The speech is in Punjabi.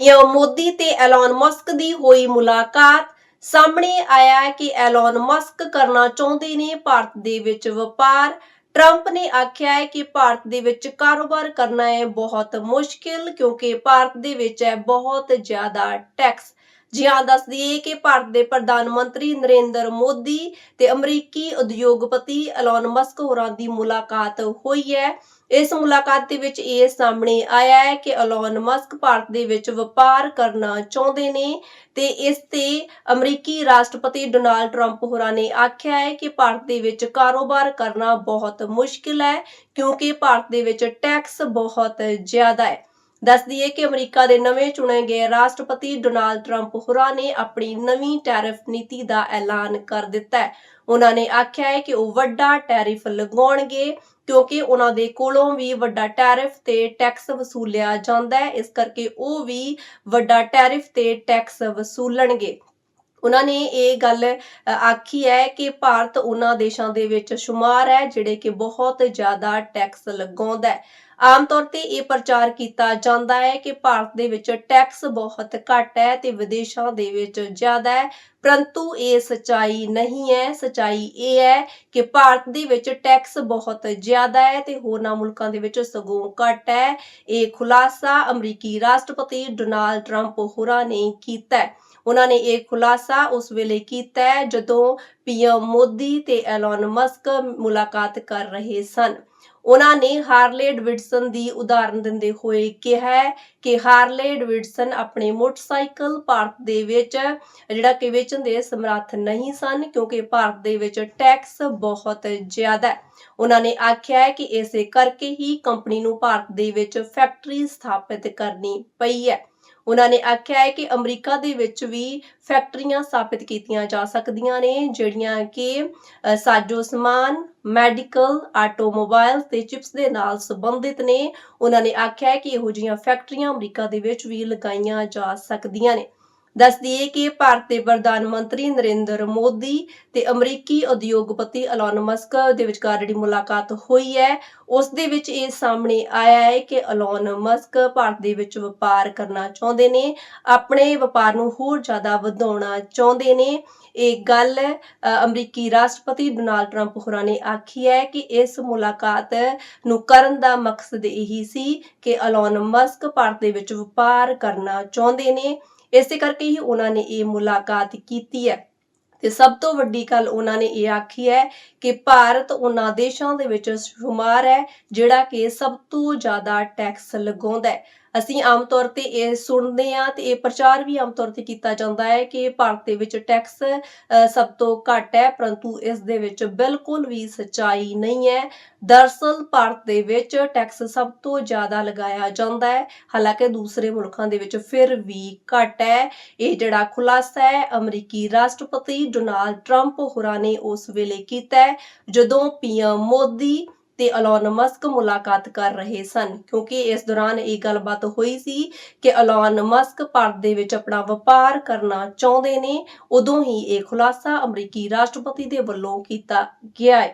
ਪੀਐਮ ਮੋਦੀ ਤੇ ਐਲਨ ਮਸਕ ਦੀ ਹੋਈ ਮੁਲਾਕਾਤ, ਸਾਹਮਣੇ ਆਇਆ ਹੈ ਕਿ ਐਲਨ ਮਸਕ ਕਰਨਾ ਚਾਹੁੰਦੇ ਨੇ ਭਾਰਤ ਦੇ ਵਿੱਚ ਵਪਾਰ। ਟਰੰਪ ਨੇ ਆਖਿਆ ਹੈ ਕਿ ਭਾਰਤ ਦੇ ਵਿੱਚ ਕਾਰੋਬਾਰ ਕਰਨਾ ਹੈ ਬਹੁਤ ਮੁਸ਼ਕਿਲ ਕਿਉਂਕਿ ਭਾਰਤ ਦੇ ਵਿੱਚ ਹੈ ਬਹੁਤ ਜ਼ਿਆਦਾ ਟੈਕਸ। ਜੀ ਹਾਂ ਦੱਸ ਦਈਏ ਕਿ ਭਾਰਤ ਦੇ ਪ੍ਰਧਾਨ ਮੰਤਰੀ ਨਰਿੰਦਰ ਮੋਦੀ ਤੇ ਅਮਰੀਕੀ ਉਦਯੋਗਪਤੀ ਐਲਨ ਮਸਕ ਹੋਰਾਂ ਦੀ ਮੁਲਾਕਾਤ ਹੋਈ ਹੈ। ਇਸ ਮੁਲਾਕਾਤ ਦੇ ਵਿੱਚ ਇਹ ਸਾਹਮਣੇ ਆਇਆ ਹੈ ਕਿ ਐਲਨ ਮਸਕ ਭਾਰਤ ਦੇ ਵਿੱਚ ਵਪਾਰ ਕਰਨਾ ਚਾਹੁੰਦੇ ਨੇ ਤੇ ਇਸ ਤੇ ਅਮਰੀਕੀ ਰਾਸ਼ਟਰਪਤੀ ਡੋਨਾਲਡ ਟਰੰਪ ਹੋਰਾਂ ਨੇ ਆਖਿਆ ਹੈ ਕਿ ਭਾਰਤ ਦੇ ਵਿੱਚ ਕਾਰੋਬਾਰ ਕਰਨਾ ਬਹੁਤ ਮੁਸ਼ਕਿਲ ਹੈ ਕਿਉਂਕਿ ਭਾਰਤ ਦੇ ਵਿੱਚ ਟੈਕਸ ਬਹੁਤ ਜ਼ਿਆਦਾ ਹੈ। ਦੱਸ ਦਈਏ ਕਿ ਅਮਰੀਕਾ ਦੇ ਨਵੇਂ ਚੁਣੇ ਗਏ ਰਾਸ਼ਟਰਪਤੀ ਡੋਨਾਲਡ ਟਰੰਪ ਹੋਰਾਂ ਨੇ ਆਪਣੀ ਨਵੀਂ ਟੈਰਿਫ ਨੀਤੀ ਦਾ ਐਲਾਨ ਕਰ ਦਿੱਤਾ ਹੈ। ਉਹਨਾਂ ਨੇ ਆਖਿਆ ਹੈ ਕਿ ਉਹ ਵੱਡਾ ਟੈਰਿਫ ਲਗਾਉਣਗੇ ਕਿਉਂਕਿ ਉਹਨਾਂ ਦੇ ਕੋਲੋਂ ਵੀ ਵੱਡਾ ਟੈਰਿਫ ਤੇ ਟੈਕਸ ਵਸੂਲਿਆ ਜਾਂਦਾ ਹੈ। ਇਸ ਕਰਕੇ ਉਹ ਵੀ ਵੱਡਾ ਟੈਰਿਫ ਤੇ ਟੈਕਸ ਵਸੂਲਣਗੇ। ਉਹਨਾਂ ਨੇ ਇਹ ਗੱਲ ਆਖੀ ਹੈ ਕਿ ਭਾਰਤ ਉਹਨਾਂ ਦੇਸ਼ਾਂ ਦੇ ਵਿੱਚ ਸ਼ੁਮਾਰ ਹੈ ਜਿਹੜੇ ਕਿ ਬਹੁਤ ਜ਼ਿਆਦਾ ਟੈਕਸ ਲਗਾਉਂਦਾ ਹੈ। ਆਮ ਤੌਰ ਤੇ ਇਹ ਪ੍ਰਚਾਰ ਕੀਤਾ ਜਾਂਦਾ ਹੈ ਕਿ ਭਾਰਤ ਦੇ ਵਿੱਚ ਟੈਕਸ ਬਹੁਤ ਘੱਟ ਹੈ ਤੇ ਵਿਦੇਸ਼ਾਂ ਦੇ ਵਿੱਚ ਜ਼ਿਆਦਾ ਹੈ, ਪਰੰਤੂ ਇਹ ਸਚਾਈ ਨਹੀਂ ਹੈ। ਸਚਾਈ ਇਹ ਹੈ ਕਿ ਭਾਰਤ ਦੇ ਵਿੱਚ ਟੈਕਸ ਬਹੁਤ ਜ਼ਿਆਦਾ ਹੈ ਤੇ ਹੋਰਨਾਂ ਮੁਲਕਾਂ ਦੇ ਵਿੱਚ ਸਗੋਂ ਘੱਟ ਹੈ। ਇਹ ਖੁਲਾਸਾ ਅਮਰੀਕੀ ਰਾਸ਼ਟਰਪਤੀ ਡੋਨਾਲਡ ਟਰੰਪ ਹੋਰਾਂ ਨੇ ਕੀਤਾ ਹੈ। ਉਹਨਾਂ ਨੇ ਇਹ ਖੁਲਾਸਾ ਉਸ ਵੇਲੇ ਕੀਤਾ ਹੈ ਜਦੋਂ ਪੀਐਮ ਮੋਦੀ ਤੇ ਐਲਨ ਮਸਕ ਮੁਲਾਕਾਤ ਕਰ ਰਹੇ ਸਨ। ਉਹਨਾਂ ਨੇ ਹਾਰਲੇ ਡਿਵਿਡਸਨ ਦੀ ਉਦਾਹਰਨ ਦਿੰਦੇ ਹੋਏ ਕਿਹਾ ਕਿ ਹਾਰਲੇ ਡਿਵਿਡਸਨ ਆਪਣੇ ਮੋਟਰਸਾਈਕਲ ਭਾਰਤ ਦੇ ਵਿੱਚ, ਜਿਹੜਾ ਕਿ ਵੇਚਣ ਦੇ ਸਮਰੱਥ ਨਹੀਂ ਸਨ, ਕਿਉਂਕਿ ਭਾਰਤ ਦੇ ਵਿੱਚ ਟੈਕਸ ਬਹੁਤ ਜ਼ਿਆਦਾ ਹੈ। ਉਹਨਾਂ ਨੇ ਆਖਿਆ ਹੈ ਕਿ ਇਸੇ ਕਰਕੇ ਹੀ ਕੰਪਨੀ ਨੂੰ ਭਾਰਤ ਦੇ ਵਿੱਚ ਫੈਕਟਰੀ ਸਥਾਪਿਤ ਕਰਨੀ ਪਈ ਹੈ। ਉਹਨਾਂ ਨੇ ਆਖਿਆ ਹੈ ਕਿ ਅਮਰੀਕਾ ਦੇ ਵਿੱਚ ਵੀ ਫੈਕਟਰੀਆਂ ਸਥਾਪਿਤ ਕੀਤੀਆਂ ਜਾ ਸਕਦੀਆਂ ਨੇ, ਜਿਹੜੀਆਂ ਕਿ ਸਾਜੋ ਸਮਾਨ, ਮੈਡੀਕਲ, ਆਟੋਮੋਬਾਈਲ ਤੇ ਚਿਪਸ ਦੇ ਨਾਲ ਸੰਬੰਧਿਤ ਨੇ। ਉਹਨਾਂ ਨੇ ਆਖਿਆ ਹੈ ਕਿ ਇਹੋ ਜਿਹੀਆਂ ਫੈਕਟਰੀਆਂ ਅਮਰੀਕਾ ਦੇ ਵਿੱਚ ਵੀ ਲਗਾਈਆਂ ਜਾ ਸਕਦੀਆਂ ਨੇ। ਦੱਸ ਦਈਏ ਕਿ ਭਾਰਤ ਦੇ ਪ੍ਰਧਾਨ ਮੰਤਰੀ ਨਰਿੰਦਰ ਮੋਦੀ ਤੇ ਅਮਰੀਕੀ ਉਦਯੋਗਪਤੀ ਐਲਨ ਮਸਕ ਦੇ ਵਿਚਕਾਰ ਜਿਹੜੀ ਮੁਲਾਕਾਤ ਹੋਈ ਹੈ, ਉਸ ਦੇ ਵਿੱਚ ਇਹ ਸਾਹਮਣੇ ਆਇਆ ਹੈ ਕਿ ਐਲਨ ਮਸਕ ਭਾਰਤ ਦੇ ਵਿੱਚ ਵਪਾਰ ਕਰਨਾ ਚਾਹੁੰਦੇ ਨੇ, ਆਪਣੇ ਵਪਾਰ ਨੂੰ ਹੋਰ ਜ਼ਿਆਦਾ ਵਧਾਉਣਾ ਚਾਹੁੰਦੇ ਨੇ। ਇਹ ਗੱਲ ਅਮਰੀਕੀ ਰਾਸ਼ਟਰਪਤੀ ਡੋਨਾਲਡ ਟਰੰਪ ਹੋਰਾਂ ਨੇ ਆਖੀ ਹੈ ਕਿ ਇਸ ਮੁਲਾਕਾਤ ਨੂੰ ਕਰਨ ਦਾ ਮਕਸਦ ਇਹੀ ਸੀ ਕਿ ਐਲਨ ਮਸਕ ਭਾਰਤ ਦੇ ਵਿੱਚ ਵਪਾਰ ਕਰਨਾ ਚਾਹੁੰਦੇ ਨੇ। ਇਸੇ ਕਰਕੇ ਹੀ ਉਹਨਾਂ ਨੇ ਇਹ ਮੁਲਾਕਾਤ ਕੀਤੀ ਹੈ। ਤੇ ਸਭ ਤੋਂ ਵੱਡੀ ਗੱਲ ਉਹਨਾਂ ਨੇ ਇਹ ਆਖੀ ਹੈ ਕਿ ਭਾਰਤ ਉਹਨਾਂ ਦੇਸ਼ਾਂ ਦੇ ਵਿੱਚ ਸ਼ੁਮਾਰ ਹੈ, ਜਿਹੜਾ ਕਿ ਸਭ ਤੋਂ ਜ਼ਿਆਦਾ ਟੈਕਸ ਲਗਾਉਂਦਾ ਹੈ। ਅਸੀਂ ਆਮ ਤੌਰ ਤੇ ਇਹ ਸੁਣਦੇ ਹਾਂ ਤੇ ਇਹ ਪ੍ਰਚਾਰ ਵੀ ਆਮ ਤੌਰ ਤੇ ਕੀਤਾ ਜਾਂਦਾ ਹੈ ਕਿ ਭਾਰਤ ਦੇ ਵਿੱਚ ਟੈਕਸ ਸਭ ਤੋਂ ਘੱਟ ਹੈ, ਪਰੰਤੂ ਇਸ ਦੇ ਵਿੱਚ ਬਿਲਕੁਲ ਵੀ ਸਚਾਈ ਨਹੀਂ ਹੈ। ਦਰਸਲ ਭਾਰਤ ਦੇ ਵਿੱਚ ਟੈਕਸ ਸਭ ਤੋਂ ਜ਼ਿਆਦਾ ਲਗਾਇਆ ਜਾਂਦਾ ਹੈ। ਹਾਲਾਂਕਿ ਦੂਸਰੇ ਮੁਲਕਾਂ ਦੇ ਵਿੱਚ ਫਿਰ ਵੀ ਘੱਟ ਹੈ। ਇਹ ਜਿਹੜਾ ਖੁਲਾਸਾ ਹੈ, ਅਮਰੀਕੀ ਰਾਸ਼ਟਰਪਤੀ ਡੋਨਾਲਡ ਟਰੰਪ ਹੋਰਾਂ ਨੇ ਉਸ ਵੇਲੇ ਕੀਤਾ ਹੈ, ਜਦੋਂ ਪੀਐਮ ਮੋਦੀ ਤੇ ਐਲਨ ਮਸਕ ਮੁਲਾਕਾਤ ਕਰ ਰਹੇ ਸਨ, ਕਿਉਂਕਿ ਇਸ ਦੌਰਾਨ ਇਹ ਗੱਲਬਾਤ ਹੋਈ ਸੀ ਕਿ ਅਲੋਨ ਮਸਕ ਭਾਰਤ ਦੇ ਵਿੱਚ ਆਪਣਾ ਵਪਾਰ ਕਰਨਾ ਚਾਹੁੰਦੇ ਨੇ, ਉਦੋਂ ਹੀ ਇਹ ਖੁਲਾਸਾ ਅਮਰੀਕੀ ਰਾਸ਼ਟਰਪਤੀ ਦੇ ਵੱਲੋਂ ਕੀਤਾ ਗਿਆ ਹੈ।